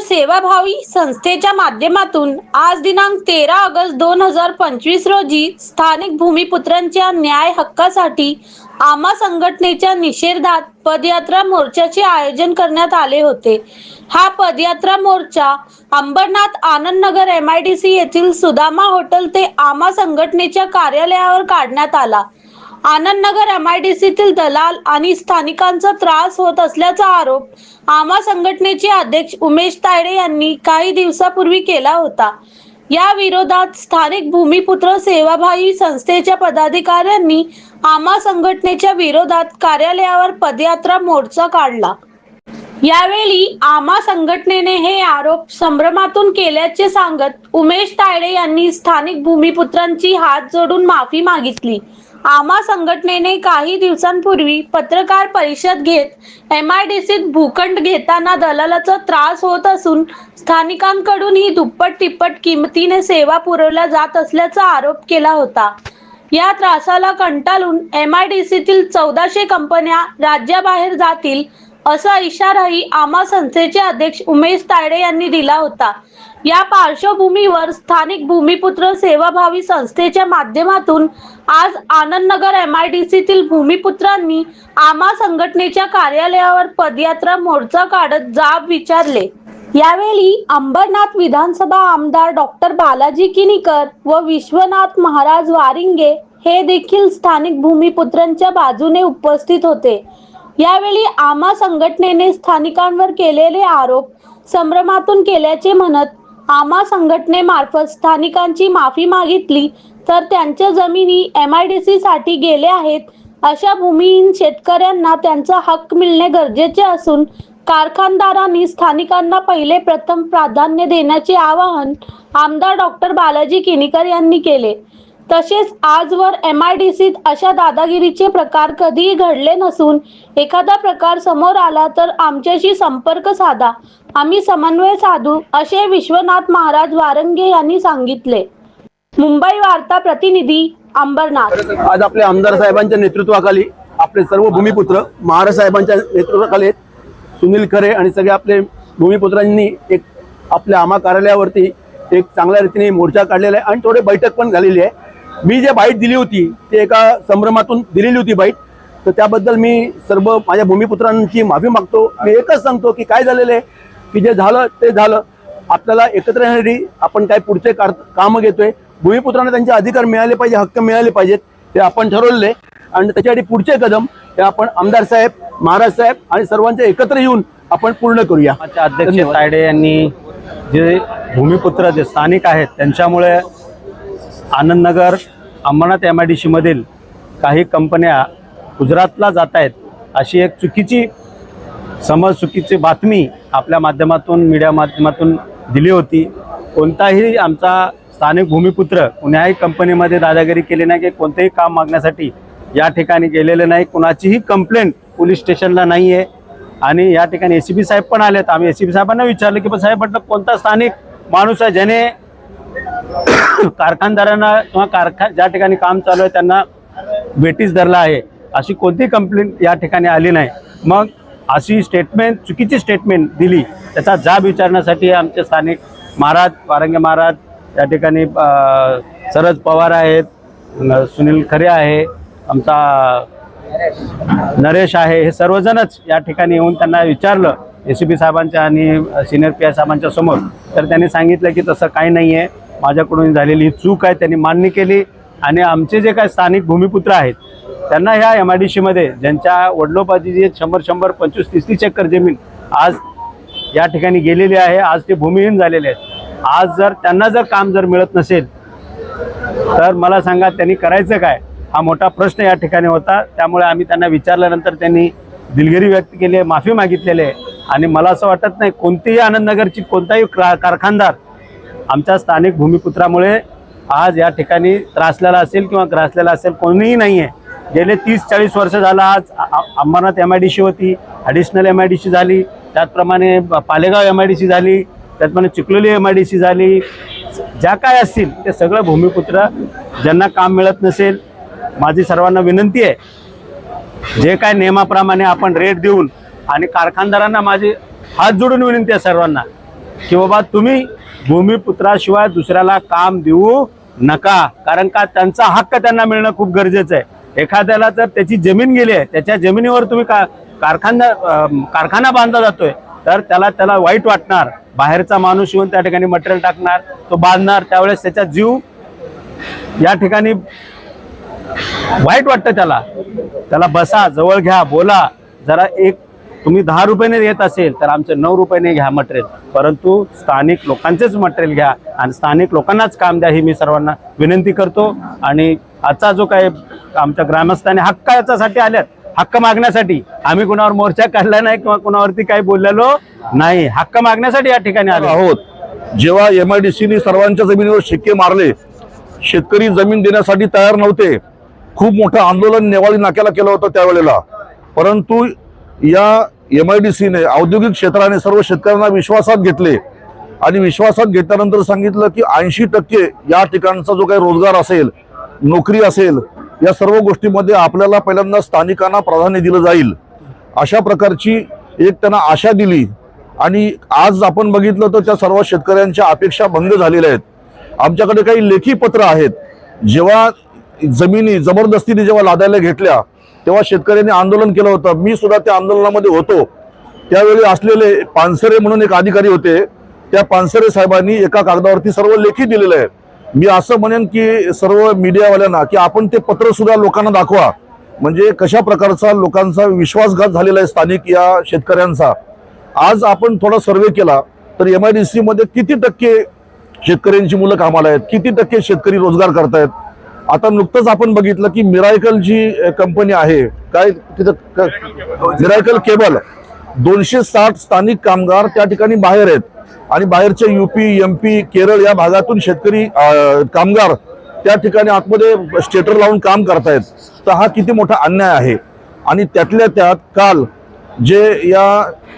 सेवाभावी संस्थेच्या माध्यमातून आज दिनांक तेरा ऑगस्ट दोन हजार पंचवीस रोजी स्थानिक भूमिपुत्रांच्या न्याय हक्कासाठी आमा संघटनेच्या निषेधात पदयात्रा मोर्चाचे आयोजन करण्यात आले होते. हा पदयात्रा मोर्चा Ambernath Anand Nagar M I D C येथील सुदामा हॉटेल ते आमा संघटनेच्या कार्यालयावर काढण्यात आला. आनंदनगर एम आय डी सीतील दलाल आणि स्थानिकांचा त्रास होत असल्याचा आरोप आमा संघटनेचे अध्यक्ष उमेश तायडे यांनी काही दिवसापूर्वी केला होता. या विरोधात स्थानिक भूमिपुत्र सेवाभावी संस्थेच्या पदाधिकाऱ्यांनी आमा संघटनेच्या विरोधात कार्यालयावर पदयात्रा मोर्चा काढला. यावेळी आमा संघटनेने हे आरोप संभ्रमातून केल्याचे सांगत उमेश तायडे यांनी स्थानिक भूमिपुत्रांची हात जोडून माफी मागितली. आमा संघटनेने काही दिवसांपूर्वी पत्रकार परिषद घेत एम आय डी सीत भूखंड घेताना दलालाचा त्रास होत असून स्थानिकांकडून ही दुप्पट तिप्पट किमतीने सेवा पुरवल्या जात असल्याचा आरोप केला होता. या त्रासाला कंटाळून एम आय डी सीतील चौदाशे कंपन्या राज्याबाहेर जातील असा इशाराही आमा संस्थेचे अध्यक्ष उमेश तायडे यांनी दिला होता. या पार्श्वभूमीवर स्थानिक भूमिपुत्र सेवाभावी संस्थेच्या माध्यमातून आज आनंदनगर एम आय डी सीतील भूमिपुत्रांनी आमा संघटनेच्या कार्यालयावर पदयात्रा मोर्चा काढत जाब विचारले. यावेळी अंबरनाथ विधानसभा आमदार डॉक्टर बालाजी किनीकर व विश्वनाथ महाराज वारिंगे हे देखील स्थानिक भूमिपुत्रांच्या बाजूने उपस्थित होते. यावेळी आमा संघटनेने स्थानिकांवर केलेले आरोप संभ्रमातून केल्याचे म्हणत आमा संघटनेमार्फत स्थानिकांची माफी मागितली तर त्यांच्या जमिनी एम आय डी सी साठी गेले आहेत. अशा भूमिहीन शेतकऱ्यांना त्यांचा हक्क मिळणे गरजेचे असून कारखानदारांनी स्थानिकांना पहिले प्रथम प्राधान्य देण्याचे आवाहन आमदार डॉक्टर बालाजी किनीकर यांनी केले. तसेच आजवर एम आय डी सीत अशा दादागिरीचे प्रकार कधीही घडले नसून एखादा प्रकार समोर आला तर आमच्याशी संपर्क साधा. आम्ही समन्वय साधू असे विश्वनाथ महाराज वारंगे यांनी सांगितले. मुंबई वार्ता प्रतिनिधी अंबरनाथ. आज आपल्या आमदार साहेबांच्या नेतृत्वाखाली आपले सर्व भूमिपुत्र महाराज साहेबांच्या नेतृत्वाखाली सुनील खरे आणि सगळे आपले भूमिपुत्रांनी एक आपल्या आमा कार्यालयावरती एक चांगल्या रीतीने मोर्चा काढलेला आहे आणि थोडे बैठक पण झालेली आहे. मी जे बाईट दिली होती ते एका संभ्रमातून दिलेली होती बाईट. तर त्याबद्दल मी सर्व माझ्या भूमिपुत्रांची माफी मागतो. मी एकच सांगतो की काय झालेलं आहे की जे झालं ते झालं. आपल्याला एकत्र येण्यासाठी आपण काय पुढचे कार कामं घेतोय. भूमिपुत्रांना त्यांचे अधिकार मिळाले पाहिजे हक्क मिळाले पाहिजेत हे आपण ठरवले आणि त्याच्यासाठी पुढचे कदम हे आपण आमदार साहेब महाराज साहेब आणि सर्वांचे एकत्र येऊन आपण पूर्ण करूया. अध्यक्ष तायडे यांनी जे भूमिपुत्र जे स्थानिक आहेत त्यांच्यामुळे Anandnagar Ambernath M I D सीमधील काही कंपन्या गुजरातला जात आहेत अशी एक चुकीची समज चुकीची बातमी आपल्या माध्यमातून मीडिया माध्यमातून दिली होती. कोणताही आमचा स्थानिक भूमिपुत्र कुण्याही कंपनीमध्ये दादागिरी केली नाही की कोणतेही काम मागण्यासाठी या ठिकाणी गेलेले नाही. कुणाचीही कंप्लेंट पोलीस स्टेशनला नाही आहे आणि या ठिकाणी एसीबी साहेब पण आलेत. आम्ही एसीबी साहेबांना विचारलं की पण साहेब म्हटलं कोणता स्थानिक माणूस आहे ज्याने कारखानदारांना किंवा कारखा ज्या ठिकाणी काम चालू आहे त्यांना वेटीस धरला आहे. अशी कोणती कंप्लेंट या ठिकाणी आली नाही. मग अशी स्टेटमेंट चुकीची स्टेटमेंट दिली त्याचा जाब विचारण्यासाठी आमचे स्थानिक महाराज वारंगे महाराज या ठिकाणी सरज पवार आहेत सुनील खरे आहे आमचा नरेश आहे हे सर्वजणच या ठिकाणी येऊन त्यांना विचारलं ए सी पी साहेबांच्या आणि सिनियर पी आय साहेबांच्या समोर. तर त्यांनी सांगितलं की तसं काही नाही आहे माझ्याकडून झालेली चूक आहे त्यांनी मान्य केली. आणि आमचे जे काही स्थानिक भूमिपुत्र आहेत त्यांना ह्या एम आय डी सीमध्ये ज्यांच्या वडलोपाची जी शंभर शंभर पंचवीस तीस तीस एकर जमीन आज या ठिकाणी गेलेली आहे आज ते भूमिहीन झालेले आहेत. आज जर त्यांना जर काम जर मिळत नसेल तर मला सांगा त्यांनी करायचं काय? हा मोठा प्रश्न या ठिकाणी होता. त्यामुळे आम्ही त्यांना विचारल्यानंतर त्यांनी दिलगिरी व्यक्त केली आहे माफी मागितलेली आहे. आणि मला असं वाटत नाही कोणतीही आनंदनगरची कोणताही कारखानदार आमच्या स्थानिक भूमिपुत्रामुळे आज या ठिकाणी त्रासलेला असेल किंवा ग्रासलेला असेल कोणीही नाही आहे गेले तीस चाळीस वर्ष झालं आज Ambernath M I D C होती additional M I D C झाली त्याचप्रमाणे Palegaon M I D C झाली त्याचप्रमाणे Chikhloli M I D C झाली. ज्या काय असतील ते सगळं भूमिपुत्र ज्यांना काम मिळत नसेल माझी सर्वांना विनंती आहे जे काय नियमाप्रमाणे आपण रेट देऊन आणि कारखानदारांना माझी हात जोडून विनंती आहे सर्वांना की बाबा तुम्ही भूमिपुत्राशिवाय दुसऱ्याला काम देऊ नका. कारण का त्यांचा हक्क त्यांना मिळणं खूप गरजेचं आहे. एखाद्याला जर त्याची जमीन गेली आहे त्याच्या जमिनीवर तुम्ही का कारखाना कारखाना बांधला जातोय तर त्याला त्याला वाईट वाटणार. बाहेरचा माणूस येऊन त्या ठिकाणी मटेरियल टाकणार तो बांधणार त्यावेळेस त्याचा जीव या ठिकाणी वाईट वाटतं त्याला. त्याला बसा जवळ घ्या बोला. जरा एक तुम्ही दहा रुपयाने येत असेल तर आमचे नऊ रुपयाने घ्या मटेरियल. परंतु स्थानिक लोकांचेच मटेरियल घ्या आणि स्थानिक लोकांनाच काम द्या ही मी सर्वांना विनंती करतो. आणि आजचा जो काही आमच्या ग्रामस्थांनी हक्क याच्यासाठी आल्यात हक्क मागण्यासाठी आम्ही कुणावर मोर्चा काढला नाही किंवा कुणावरती काही बोललेलो नाही. हक्क मागण्यासाठी या ठिकाणी आलो आहोत. जेव्हा एम आय डी सीने सर्वांच्या जमिनीवर शिक्के मारले शेतकरी जमीन देण्यासाठी तयार नव्हते. खूप मोठं आंदोलन नेवाळी नाक्याला केलं होतं त्यावेळेला. परंतु या एम आय डी सीने औद्योगिक क्षेत्राने सर्व शेतकऱ्यांना विश्वासात घेतले. आणि विश्वासात घेतल्यानंतर सांगितलं की ऐंशी टक्के या ठिकाणचा जो काही रोजगार असेल नोकरी असेल या सर्व गोष्टीमध्ये आपल्याला पहिल्यांदा स्थानिकांना प्राधान्य दिलं जाईल. अशा प्रकारची एक त्यांना आशा दिली. आणि आज आपण बघितलं तर त्या सर्व शेतकऱ्यांच्या अपेक्षा भंग झालेल्या आहेत. आमच्याकडे काही लेखी पत्र आहेत. जेव्हा जमिनी जबरदस्तीने जेव्हा लादायला घेतल्या तेव्हा शेतकऱ्यांनी आंदोलन केलं होतं. मी सुद्धा त्या आंदोलनामध्ये होतो. त्यावेळी असलेले पानसरे म्हणून एक अधिकारी होते. त्या पानसरे साहेबांनी एका कागदावरती सर्व लेखी दिलेलं आहे मी असं म्हणेन की सर्व मीडियावाल्यांना की आपण ते पत्र सुद्धा लोकांना दाखवा. म्हणजे कशा प्रकारचा लोकांचा विश्वासघात झालेला आहे स्थानिक या शेतकऱ्यांचा. आज आपण थोडा सर्वे केला तर एम आय डी सीमध्ये किती टक्के शेतकऱ्यांची मुलं कामाला आहेत? किती टक्के शेतकरी रोजगार करतायत? आता नुकतंच आपण बघितलं की मिरायकल जी कंपनी आहे काय तिथं मिरायकल केबल दोनशे साठ स्थानिक कामगार त्या ठिकाणी बाहेर आहेत. आणि बाहेरचे युपी एम पी केरळ या भागातून शेतकरी कामगार त्या ठिकाणी आतमध्ये स्टेटर लावून काम करतायत. तर हा किती मोठा अन्याय आहे. आणि त्यातल्या त्यात काल जे या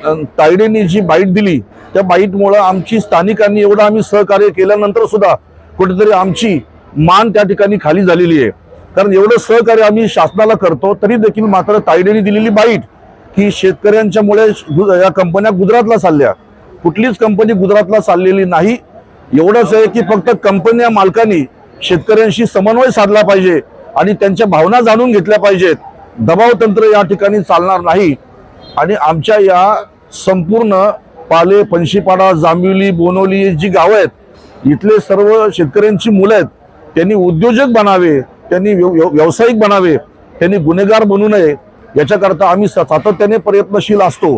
अं, तायडेंनी जी बाईट दिली त्या बाईटमुळं आमची स्थानिकांनी एवढं आम्ही सहकार्य केल्यानंतर सुद्धा कुठेतरी आमची मान त्या ठिकाणी खाली झालेली आहे. कारण एवढं सहकार्य आम्ही शासनाला करतो तरी देखील मात्र तायडेने दिलेली बाईट की शेतकऱ्यांच्यामुळे या कंपन्या गुजरातला चालल्या. कुठलीच कंपनी गुजरातला चाललेली नाही. एवढंच आहे की फक्त कंपन्या मालकांनी शेतकऱ्यांशी समन्वय साधला पाहिजे आणि त्यांच्या भावना जाणून घेतल्या पाहिजेत. दबाव तंत्र या ठिकाणी चालणार नाही. आणि आमच्या या संपूर्ण पाले पंशीपाडा जांबिवली बोनोली जी गावं आहेत इथले सर्व शेतकऱ्यांची मुलं आहेत त्यांनी उद्योजक बनावे त्यांनी व्यावसायिक बनावे त्यांनी गुन्हेगार बनू नये याच्याकरता आम्ही स- सातत्याने प्रयत्नशील असतो.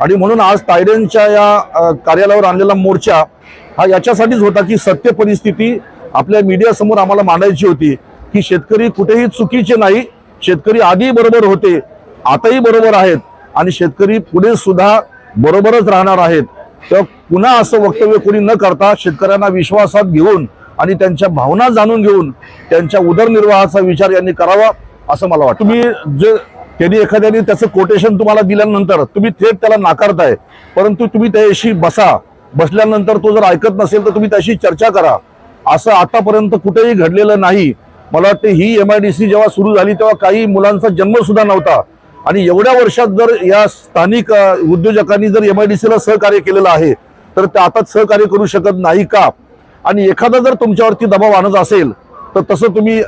आणि म्हणून आज तायडेंच्या या कार्यालयावर आणलेला मोर्चा हा याच्यासाठीच होता की सत्य परिस्थिती आपल्या मीडियासमोर आम्हाला मांडायची होती की शेतकरी कुठेही चुकीचे नाही शेतकरी आधी बरोबर होते आताही बरोबर आहेत आणि शेतकरी पुढे सुद्धा बरोबरच राहणार आहेत. तेव्हा पुन्हा असं वक्तव्य कोणी न करता शेतकऱ्यांना विश्वासात घेऊन आणि त्यांच्या भावना जाणून घेऊन त्यांच्या उदरनिर्वाहाचा विचार यांनी करावा असं मला वाटतं. तुम्ही जे त्यांनी एखाद्याने त्याचं कोटेशन तुम्हाला दिल्यानंतर तुम्ही थेट त्याला नाकारताय परंतु तुम्ही त्याशी बसा. बसल्यानंतर तो जर ऐकत नसेल तर तुम्ही त्याशी चर्चा करा. असं आतापर्यंत कुठेही घडलेलं नाही. मला वाटते ही एम आय डी सी जेव्हा सुरू झाली तेव्हा काही मुलांचा जन्म सुद्धा नव्हता. आणि एवढ्या वर्षात जर या स्थानिक उद्योजकांनी जर एम आय डी सीला सहकार्य केलेलं आहे तर ते आता सहकार्य करू शकत नाही का? आणि एखादा जर तुमच्यावरती दबाव आणत असेल तर तसं तुम्ही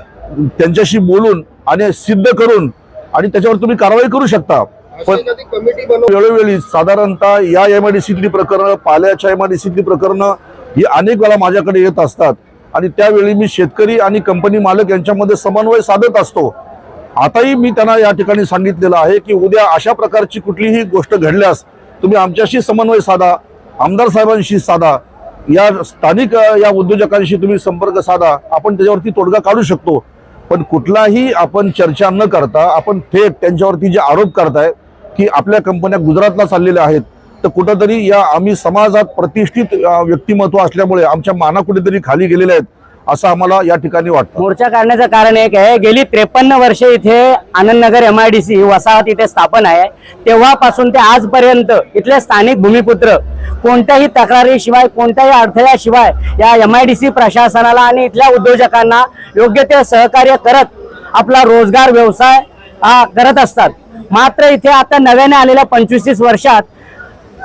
त्यांच्याशी बोलून आणि सिद्ध करून आणि त्याच्यावर तुम्ही कारवाई करू शकता. पण वेळोवेळी साधारणतः या एम आय डी सीतली प्रकरणं पाल्याच्या एम आय डी सीतली प्रकरणं ही अनेक वेळा माझ्याकडे येत असतात. आणि त्यावेळी मी शेतकरी आणि कंपनी मालक यांच्यामध्ये समन्वय साधत असतो. आताही मी त्यांना या ठिकाणी सांगितलेलं आहे की उद्या अशा प्रकारची कुठलीही गोष्ट घडल्यास तुम्ही आमच्याशी समन्वय साधा आमदार साहेबांशी साधा या स्थानिक या उद्योजकांशी तुम्ही संपर्क साधा. आपण त्याच्यावरती तोडगा काढू शकतो. पण कुठलाही आपण चर्चा न करता आपण थेट त्यांच्यावरती जे आरोप करताय की आपल्या कंपन्या गुजरातला चाललेल्या आहेत तर कुठंतरी या आम्ही समाजात प्रतिष्ठित व्यक्तिमत्व असल्यामुळे आमच्या माना कुठेतरी खाली गेलेल्या आहेत. असं आम्हाला या ठिकाणी वाटतं. मोर्चा काढण्याचं कारण एक आहे गेली त्रेपन्न वर्षे इथे Anandnagar M I D C वसाहत इथे स्थापन आहे. तेव्हापासून ते आजपर्यंत इथले स्थानिक भूमिपुत्र कोणत्याही तक्रारीशिवाय कोणत्याही अडथळ्याशिवाय या एम आय डी सी प्रशासनाला आणि इथल्या उद्योजकांना योग्य ते सहकार्य करत आपला रोजगार व्यवसाय हा करत असतात. मात्र इथे आता नव्याने आलेल्या पंचवीस तीस वर्षात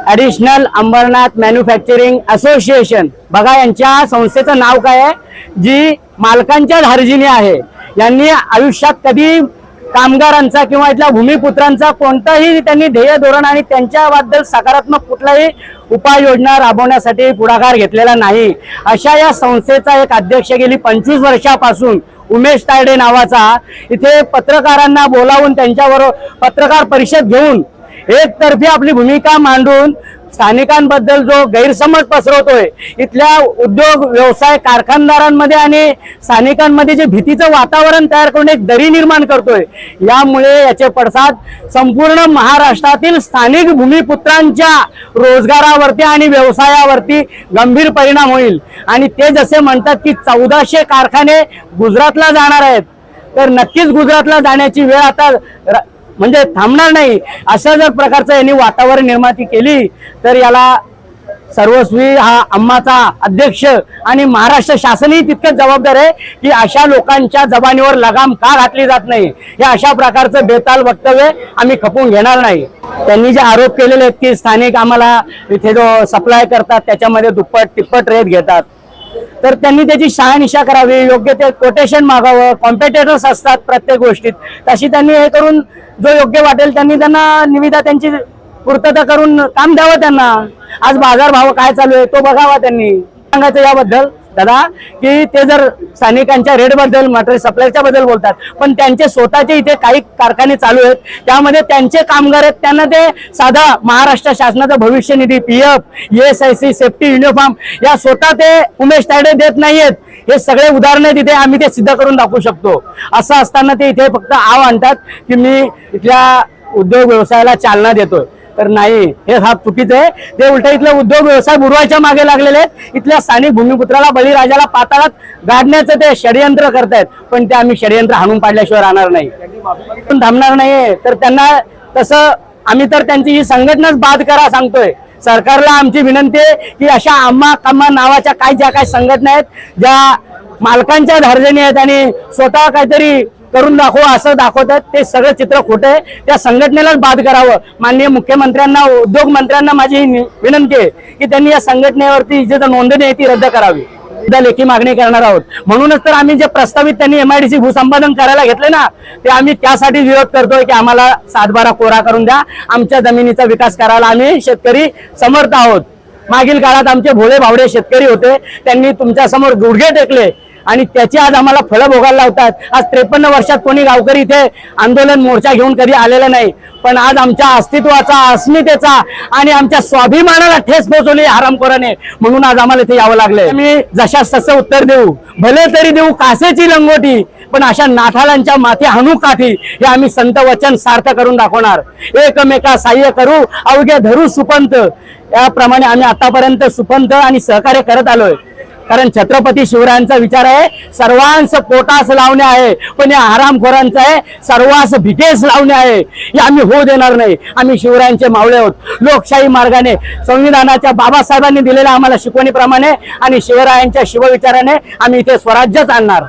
ॲडिशनल अंबरनाथ मॅन्युफॅक्चरिंग असोसिएशन बघा यांच्या संस्थेचं नाव काय आहे? जी मालकांच्या धार्जिनी आहे. यांनी आयुष्यात कधी कामगारांचा किंवा इथल्या भूमिपुत्रांचा कोणताही त्यांनी ध्येय धोरण आणि त्यांच्याबद्दल सकारात्मक कुठलाही उपाययोजना राबवण्यासाठी पुढाकार घेतलेला नाही. अशा या संस्थेचा एक अध्यक्ष गेली पंचवीस वर्षापासून उमेश तायडे नावाचा इथे पत्रकारांना बोलावून त्यांच्याबरोबर पत्रकार परिषद घेऊन एकतर्फी आपली भूमिका मांडून स्थानिकांबद्दल जो गैरसमज पसरवतोय इथल्या उद्योग व्यवसाय कारखानदारांमध्ये आणि स्थानिकांमध्ये जे भीतीचं वातावरण तयार करून एक दरी निर्माण करतोय यामुळे याचे पडसाद संपूर्ण महाराष्ट्रातील स्थानिक भूमिपुत्रांच्या रोजगारावरती आणि व्यवसायावरती गंभीर परिणाम होईल. आणि ते जसे म्हणतात की चौदाशे कारखाने गुजरातला जाणार आहेत. तर नक्कीच गुजरातला जाण्याची वेळ आता र- म्हणजे थांबणार नाही. अशा जर प्रकारचं यांनी वातावरण निर्माती केली तर याला सर्वस्वी हा अम्माचा अध्यक्ष आणि महाराष्ट्र शासनही तितकंच जबाबदार आहे की अशा लोकांच्या जबानीवर लगाम का घातली जात नाही? हे अशा प्रकारचं बेताल वक्तव्य आम्ही खपून घेणार नाही. त्यांनी जे आरोप केलेले आहेत की स्थानिक आम्हाला इथे जो सप्लाय करतात त्याच्यामध्ये दुप्पट तिप्पट रेट घेतात. तर त्यांनी त्याची शहानिशा करावी योग्य ते कोटेशन मागावं कॉम्पिटेटर्स असतात प्रत्येक गोष्टीत. तशी त्यांनी हे करून जो योग्य वाटेल त्यांनी त्यांना निविदा त्यांची पूर्तता करून काम द्यावं त्यांना. आज बाजार भाव काय चालू आहे तो बघावा त्यांनी. सांगायचं याबद्दल दादा की ते जर स्थानिकांच्या रेटबद्दल मटेरियल सप्लायच्या बद्दल बोलतात पण त्यांचे स्वतःचे इथे काही कारखाने चालू आहेत त्यामध्ये त्यांचे कामगार आहेत त्यांना ते साधा महाराष्ट्र शासनाचा भविष्य निधी P F S I C safety uniform या स्वतः ते उमेश तायडे देत नाहीयेत. हे सगळे उदाहरणं तिथे आम्ही ते सिद्ध करून दाखवू शकतो. असं असताना ते इथे फक्त आव आणतात की मी इथल्या उद्योग व्यवसायाला चालना देतोय. तर नाही हे हा चुकीचं आहे. ते उलट इथले उद्योग व्यवसाय बुडवायच्या मागे लागलेले आहेत. इथल्या स्थानिक भूमिपुत्राला बळीराजाला पाताळात गाडण्याचं ते षडयंत्र करतायत. पण ते आम्ही षडयंत्र हाणून पाडल्याशिवाय राहणार नाही. पण थांबणार नाहीये तर त्यांना तसं आम्ही तर त्यांची ही संघटनाच बाद करा सांगतोय. सरकारला आमची विनंती आहे की अशा आम्हा कामा नावाच्या काय ज्या काही संघटना आहेत ज्या मालकांच्या धार्जनी आहेत आणि स्वतः काहीतरी करून दाखवू असं दाखवतात. ते सगळं चित्र खोटं आहे. त्या संघटनेलाच बाद करावं. माननीय मुख्यमंत्र्यांना उद्योग मंत्र्यांना माझी ही विनंती आहे की त्यांनी या संघटनेवरती जी नोंदणी आहे ती रद्द करावी. लेखी मागणी करणार आहोत. म्हणूनच तर आम्ही जे प्रस्तावित त्यांनी एमआयडीसी भूसंपादन करायला घेतले ना ते आम्ही त्यासाठी विरोध करतोय की आम्हाला सातबारा कोरा करून द्या. आमच्या जमिनीचा विकास करायला आम्ही शेतकरी समर्थ आहोत. मागील काळात आमचे भोळे भावडे शेतकरी होते. त्यांनी तुमच्यासमोर गुडघे टेकले. आणि त्याची आज आम्हाला फळं भोगायला लावतात. आज त्रेपन्न वर्षात कोणी गावकरी इथे आंदोलन मोर्चा घेऊन कधी आलेलं नाही. पण आज आमच्या अस्तित्वाचा अस्मितेचा आणि आमच्या स्वाभिमानाला ठेस पोहोचवली हरामखोराने. म्हणून आज आम्हाला इथे यावं लागलंय. मी जशास तसं उत्तर देऊ भले तरी देऊ कासेची लंगोटी पण अशा नाठालांच्या माथी हणू काठी हे आम्ही संत वचन सार्थ करून दाखवणार. एकमेका सहाय्य करू अवघ्या धरू सुपंत. याप्रमाणे आम्ही आतापर्यंत सुपंत आणि सहकार्य करत आलोय. कारण छत्रपती शिवरायांचा विचार आहे सर्वांस पोटास लावणे आहे पण या आरामखोरांचा आहे सर्वांस भिकेस लावणे आहे. हे आम्ही होऊ देणार नाही. आम्ही शिवरायांचे मावळे आहोत. लोकशाही मार्गाने संविधानाच्या बाबासाहेबांनी दिलेल्या आम्हाला शिकवणीप्रमाणे आणि शिवरायांच्या शिवविचाराने आम्ही इथे स्वराज्यच आणणार.